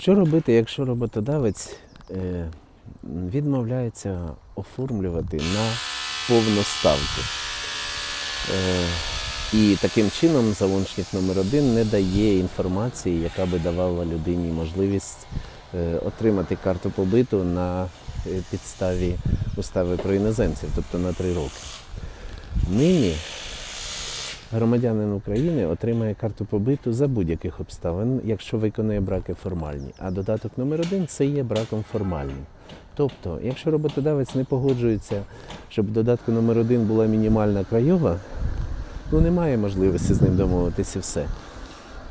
Що робити, якщо роботодавець е, відмовляється оформлювати на повну ставку? Е, і таким чином залончник номер один не дає інформації, яка би давала людині можливість е, отримати карту побиту на підставі устави про іноземців, тобто на три роки. Нині громадянин України отримає карту побиту за будь-яких обставин, якщо виконує браки формальні. А додаток номер один це є браком формальним. Тобто, якщо роботодавець не погоджується, щоб в додатку номер один була мінімальна краєва, ну немає можливості з ним домовитися все.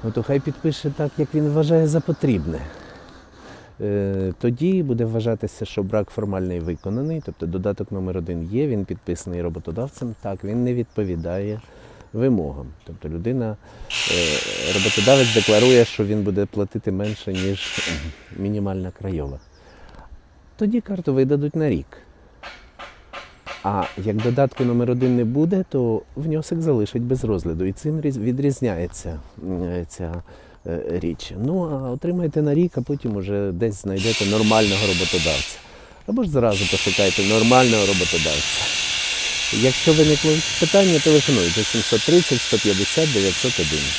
Ну то хай підпише так, як він вважає за потрібне. Е, Тоді буде вважатися, що брак формальний виконаний, тобто додаток номер один є, він підписаний роботодавцем, так, він не відповідає вимогам. Тобто людина, е, роботодавець декларує, що він буде платити менше, ніж мінімальна краєва. Тоді карту видадуть на рік. А як додатку номер один не буде, то внесок залишать без розгляду. І цим відрізняється ця е, річ. Ну, а отримайте на рік, а потім уже десь знайдете нормального роботодавця. Або ж зразу пошукайте нормального роботодавця. Якщо виникло питання, телефонуйте 730 150 901.